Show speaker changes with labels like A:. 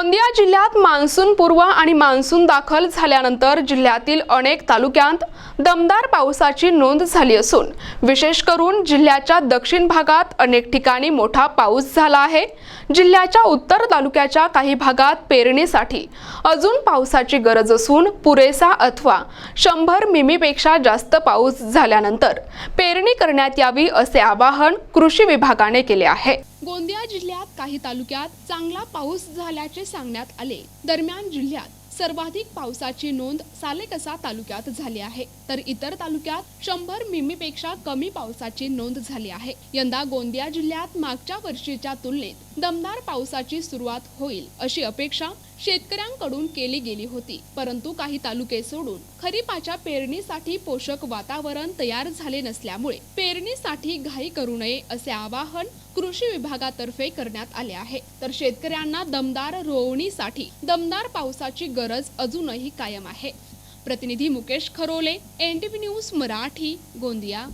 A: गोंदिया जिल्ह्यात मान्सून पूर्व आणि मान्सून दाखल झाल्यानंतर जिल्ह्यातील अनेक तालुक्यांत दमदार पावसाची नोंद झाली असून विशेष करून जिल्ह्याच्या दक्षिण भागात अनेक ठिकाणी मोठा पाऊस झाला आहे. जिल्ह्याच्या उत्तर तालुक्याच्या काही भागात पेरणीसाठी अजून पावसाची गरज असून पुरेसा अथवा शंभर मिमीपेक्षा जास्त पाऊस झाल्यानंतर पेरणी करण्यात यावी असे आवाहन कृषी विभागाने केले आहे. गोंदिया जिल्ह्यात काही तालुक्यात चांगला पाऊस झाल्याचे सांगण्यात आले. दरम्यान जिल्ह्यात सर्वाधिक पावसाची नोंद सालेकसा तालुक्यात झाली आहे. तर इतर तालुक्यात शंभर मिमीपेक्षा कमी पावसाची नोंद झाली आहे. यंदा गोंदिया जिल्ह्यात मागच्या वर्षीच्या तुलनेत दमदार पावसाची सुरुवात होईल अशी अपेक्षा शेतकऱ्यांकडून केली गेली होती. परंतु काही तालुके सोडून खरीपाच्या पेरणीसाठी पोषक वातावरण तयार झाले नसल्यामुळे पेरणीसाठी घाई करू नये असे आवाहन कृषी विभागातर्फे करण्यात आले आहे. तर शेतकऱ्यांना दमदार रोवणीसाठी दमदार पावसाची गरज अजूनही कायम आहे. प्रतिनिधी मुकेश खरोले एन न्यूज मराठी गोंदिया.